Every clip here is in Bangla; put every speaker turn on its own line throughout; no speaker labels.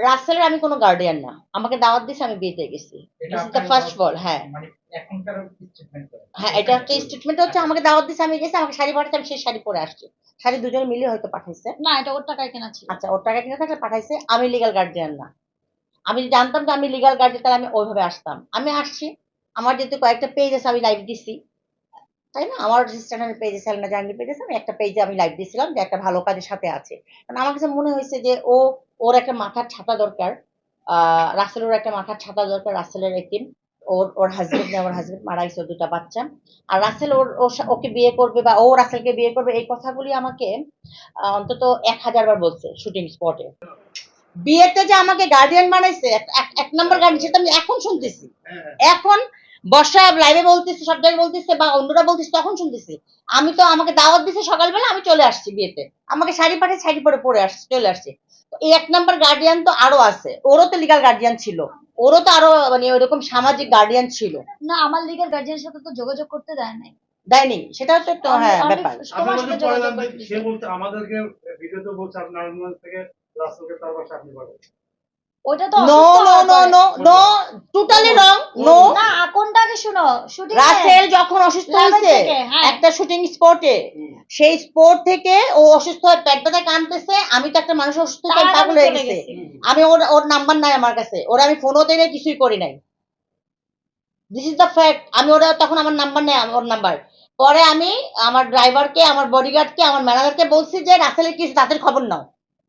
রাসেলের আমি কোনো গার্ডিয়ান না। আমাকে দাওয়াত দিছে আমি বিয়েতে গেছি। This is the first
ball-
হ্যাঁ।
মানে
হ্যাঁ এটা একটা স্টেটমেন্ট হচ্ছে আমাকে দাওয়াত দিছে আমি গেছি আমাকে শাড়ি পাঠাতে আমি সেই শাড়ি পরে আসছি। শাড়ি দুজনে মিলে হয়তো পাঠাইছে।
না এটা ওর টাকায় কেনা ছিল।
আচ্ছা ওর টাকা কিনে থাকলে পাঠাইছে আমি লিগাল গার্ডিয়ান না। আমি যদি জানতাম যে আমি লিগাল গার্ডিয়ান তাহলে আমি ওইভাবে আসতাম। আমি আসছি আমার যেহেতু কয়েকটা পেজ আছে আমি লাইভ দিছি। তাই না? আমার রেজিস্ট্রেশনের পেজ আছে না জার্নি পেজ আমি একটা পেজে আমি লাইভ দিয়েছিলাম যে একটা ভালো কাজের সাথে আছে। কারণ আমার কাছে মনে হয়েছে যে ও ওর একটা মাথার ছাতা দরকার রাসেলের একটা মাথার ছাতা দরকার, রাসেলের এতিম ওর ওর হাজবেন্ড আমার হাজবেন্ড মারা গেছে দুটা বাচ্চা। আর রাসেল ওর ওকে বিয়ে করবে বা ও রাসেলকে বিয়ে করবে, এই কথাগুলি আমাকে অন্তত এক হাজার বার বলছে শুটিং স্পটে বিয়েতে যে আমাকে গার্ডিয়ান বানাইছে, এক- নম্বর গার্ডিয়ান সেটা আমি এখন শুনতেছি। এখন বর্ষা লাইভে বলতেছে, সব জায়গায় বলতেছে বা অন্যরা বলতেছে, তখন শুনতেছি। আমি তো আমাকে দাওয়াত দিছে সকালবেলা, আমি চলে আসছি বিয়েতে। আমাকে শাড়ি পাঠিয়ে, শাড়ি পরে পরে আসছি, চলে আসছি। এক নাম্বার গার্ডিয়ান তো আরও আছে। ওরও তো লিগাল গার্ডিয়ান ছিল। ওরও তো আরও মানে ওইরকম সামাজিক গার্ডিয়ান ছিল।
না আমার লিগাল গার্ডিয়ান সাথে তো যোগাযোগ করতে দেয় নাই।
দেয়নি। সেটা হচ্ছে তো হ্যাঁ ব্যাপার।
সে বলতে আমাদেরকে ভিডিওতে বলছে আপনি নারায়ণগঞ্জ থেকে তার আপনি
ওটা তো
no no. No no totally wrong no
না কোনটা আগে শুনো শুটিং
রাসেল যখন অসুস্থ হয়েছে
হ্যাঁ।
একটা শুটিং স্পটে সেই স্পট থেকে ও অসুস্থ হয়ে পেট ব্যথা কানতেছে আমি তো একটা মানুষ অসুস্থ হয়ে পাগল হয়ে গেছে। আমি ওর ওর নাম্বার নাই আমার কাছে। ওরা আমি ফোনও দেই নাই কিছুই করি নাই। দিস ইজ দ্য ফ্যাক্ট আমি ওরা তখন আমার নাম্বার নেই ওর নাম্বার পরে আমি আমার ড্রাইভারকে আমার বডিগার্ডকে আমার ম্যানেজারকে বলছি যে রাসেলের কিছু তাদের খবর নাও।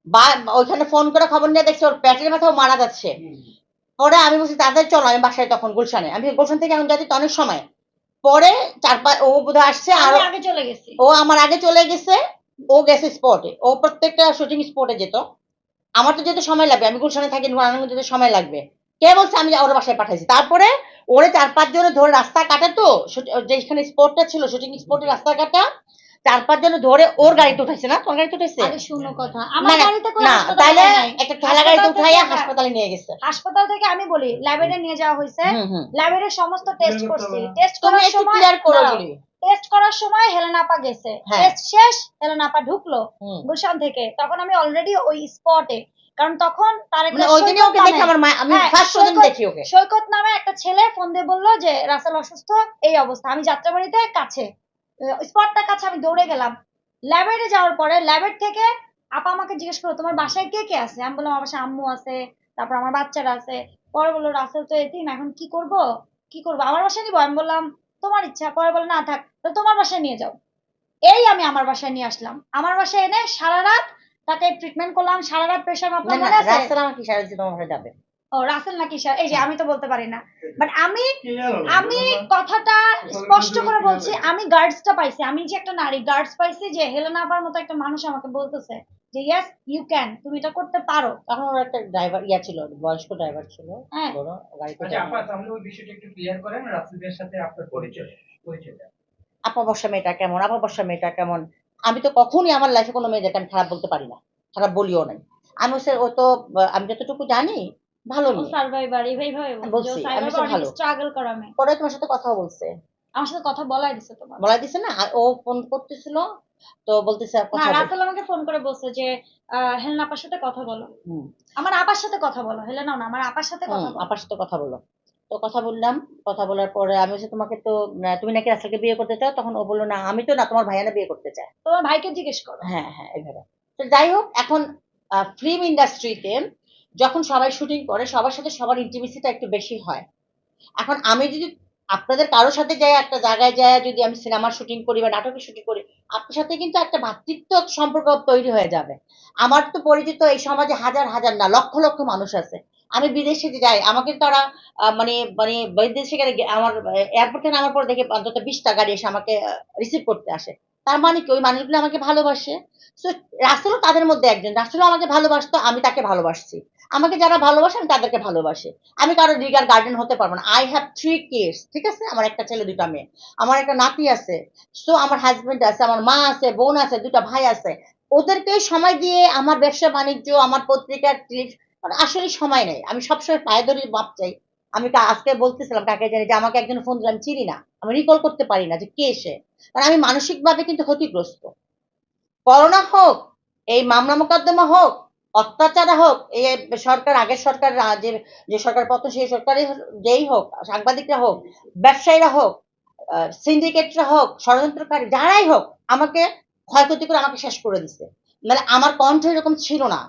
বা ওইখানে ফোন করে খবর নিয়ে দেখছি ওর পেটের ব্যথা ও মারা যাচ্ছে। পরে আমি বলছি তাদের চলো আমি বাসায় তখন গুলশানে। আমি গুলশান থেকে এখন যাচ্ছি তো অনেক সময়। পরে চার পাঁচ ও বোধহয় আসছে আর
আগে চলে গেছি।
ও আমার আগে চলে গেছে ও গেছে স্পটে ও প্রত্যেকটা শুটিং স্পটে যেত। আমার তো যেতে সময় লাগবে আমি গুলশানে থাকি নারায়ণগঞ্জ যেতে সময় লাগবে। কে বলছে আমি ওর বাসায় পাঠাইছি। তারপরে ওরে চার পাঁচ জনে ধরে রাস্তা কাটা তো যেখানে স্পটটা ছিল শুটিং স্পটে রাস্তা কাটা চার পাঁচ জনে ধরে ওর গাড়িতে উঠাইছে না? তোমার গাড়িতে উঠেছে
আগে শুনো কথা। আমার গাড়িতে করে
না
নাই।
একটা ঠেলা গাড়িতে উঠাইয়া
থেকে-
হাসপাতালে নিয়ে গেছে।
হাসপাতাল থেকে আমি বলি ল্যাবেটে নিয়ে যাওয়া হয়েছে ল্যাবের সমস্ত টেস্ট করছি। টেস্ট
তুমি
করার
একটু
সময়
ক্লিয়ার করো বলি।
টেস্ট করার সময় হেলেন আপা গেছে।
হ্যাঁ।
টেস্ট শেষ হেলেন আপা ঢুকলো। গুলশান থেকে। তখন আমি অলরেডি ওই স্পটে কারণ তখন তার একটা
ওই দিনে ওকে
সৈকত
আমার মা আমি
হ্যাঁ,
ফার্স্ট দিন দেখি ওকে।
সৈকত নামে একটা ছেলে ফোন দিয়ে বলল যে রাসেল অসুস্থ? এই অবস্থা। আমি যাত্রাবাড়িতে কাছে। স্পটটা কাছে আমি দৌড়ে গেলাম। ল্যাবেটে যাওয়ার পরে ল্যাবেট থেকে আপা আমাকে জিজ্ঞেস করল তোমার বাসায় কে কে আছে? আমি বললাম আমার বাসায় আম্মু আছে তারপর আমার বাচ্চারা আছে। পরে বলল রাসেল তো এতিম এখন কি করব? কি করব? আমার বাসায় নিবো? আমি বললাম তোমার ইচ্ছা। পরে বলল না থাক তো তোমার বাসায় নিয়ে যাও। এই আমি আমার বাসায় নিয়ে আসলাম। আমার বাসায় এনে সারা রাত তাকে ট্রিটমেন্ট করলাম সারা রাত প্রেশার মাপলাম মনে আছে?
রাস্তা আমাকে সারা দিতে তোমার যাবে?
ও রাসেল নাকি এই যে আমি তো বলতে পারি না। বাট আমি আমি কথাটা স্পষ্ট করে বলছি আমি গার্ডসটা পাইছি। আমি যে একটা নারী গার্ডস পাইছি যে হেলেনা আপার মতো একটা মানুষ আমাকে বলতেছে যে ইয়েস ইউ ক্যান তুমি এটা করতে পারো।
তখন ওর একটা ড্রাইভার ইয়া ছিল বয়স্ক ড্রাইভার ছিল।
হ্যাঁ।
বড় গাড়িতে
আচ্ছা আপা তাহলে ওই বিষয়টা একটু ক্লিয়ার করেন রাসেলের সাথে আপনার পরিচয় পরিচয়টা।
আপা বর্ষা মেয়েটা কেমন? আপা বর্ষা মেয়েটা কেমন? আমি তো কখনই আমার লাইফে কোনো মেয়েদেরকে আমি খারাপ বলতে পারি না। খারাপ বলিও নাই। আমি হচ্ছে ও তো আমি যতটুকু জানি ভালো
সার্ভাইভার এইভাবে
বলছি, আমি ভালো।
স্ট্রাগল করা মেয়ে।
পরে তোমার সাথে কথা বলছে।
আমার সাথে কথা বলাই দিছে তোমার।
বলা দিছে না? ও ফোন করতেছিল তো বলতেছে
না। রাসেল আমাকে ফোন করে বলছে যে হেলেনা আপার সাথে কথা বলো। আমার আপার সাথে কথা বলো না আমার আপার সাথে কথা
আপার সাথে কথা বলো। তো কথা বললাম কথা বলার পরে আমি হচ্ছে তোমাকে তো তুমি নাকি রাসেলকে বিয়ে করতে চাও? তখন ও বলল না আমি তো না তোমার ভাইয়ানা বিয়ে করতে চায়
তোমার ভাইকে জিজ্ঞেস করো।
হ্যাঁ হ্যাঁ এইভাবে। তো যাই হোক এখন ফিল্ম ইন্ডাস্ট্রিতে যখন সবাই শুটিং করে সবার সাথে সবার ইন্টিমেসিটা একটু বেশি হয়। এখন আমি যদি আপনাদের কারোর সাথে যাই একটা জায়গায় যায় যদি আমি সিনেমার শুটিং করি বা নাটকের শুটিং করি আপনার সাথে কিন্তু একটা ভ্রাতৃত্ব সম্পর্ক তৈরি হয়ে যাবে। আমার তো পরিচিত এই সমাজে হাজার হাজার না লক্ষ লক্ষ মানুষ আছে। আমি বিদেশে যে যাই আমাকে তারা মানে মানে বিদেশে গেলে আমার এয়ারপোর্টে নামার পর দেখে অন্তত বিশটা গাড়ি এসে আমাকে রিসিভ করতে আসে। তার মানে কি? ওই মানুষগুলো আমাকে ভালোবাসে। So, রাসেলও তাদের মধ্যে একজন। রাসেলও আমাকে ভালোবাসতো আমি তাকে ভালোবাসছি। আমাকে যারা ভালোবাসে, আমি তাদেরকে ভালোবাসি। আমি কারও রিগার গার্ডেন হতে পারব না। আই হ্যাভ থ্রি কিডস ঠিক আছে? আমার একটা ছেলে দুটা মেয়ে। আমার একটা নাতি আছে। সো আমার হাজবেন্ড আছে, আমার মা আছে, বোন আছে দুটা ভাই আছে। ওদেরকে সময় দিয়ে আমার ব্যবসা, বাণিজ্য, আমার পত্রিকার ক্লিপ আসলে সময় নেই। আমি সবসময় পায়ে ধরে মাপ চাই। আমি আজকে বলতেছিলাম কাকে জানি যে আমাকে একজন ফোন দিলে, আমি চিনি না। আমি রিকল করতে পারি না যে কে সে। কারণ আমি মানসিকভাবে কিন্তু ক্ষতিগ্রস্ত। করোনা হোক, এই মামলা মোকদ্দমা হোক অত্যাচার হোক, এই সরকার, আগের সরকার, যে যে সরকার পতন, সেই সরকারই যেই হোক, সাংবাদিকরা হোক, ব্যবসায়ীরা হোক সিন্ডিকেটরা হোক, ষড়যন্ত্রকারী, যারাই হোক, আমাকে ক্ষয়ক্ষতি করে আমাকে শেষ করে দিছে। মানে আমার কণ্ঠ এরকম ছিল না।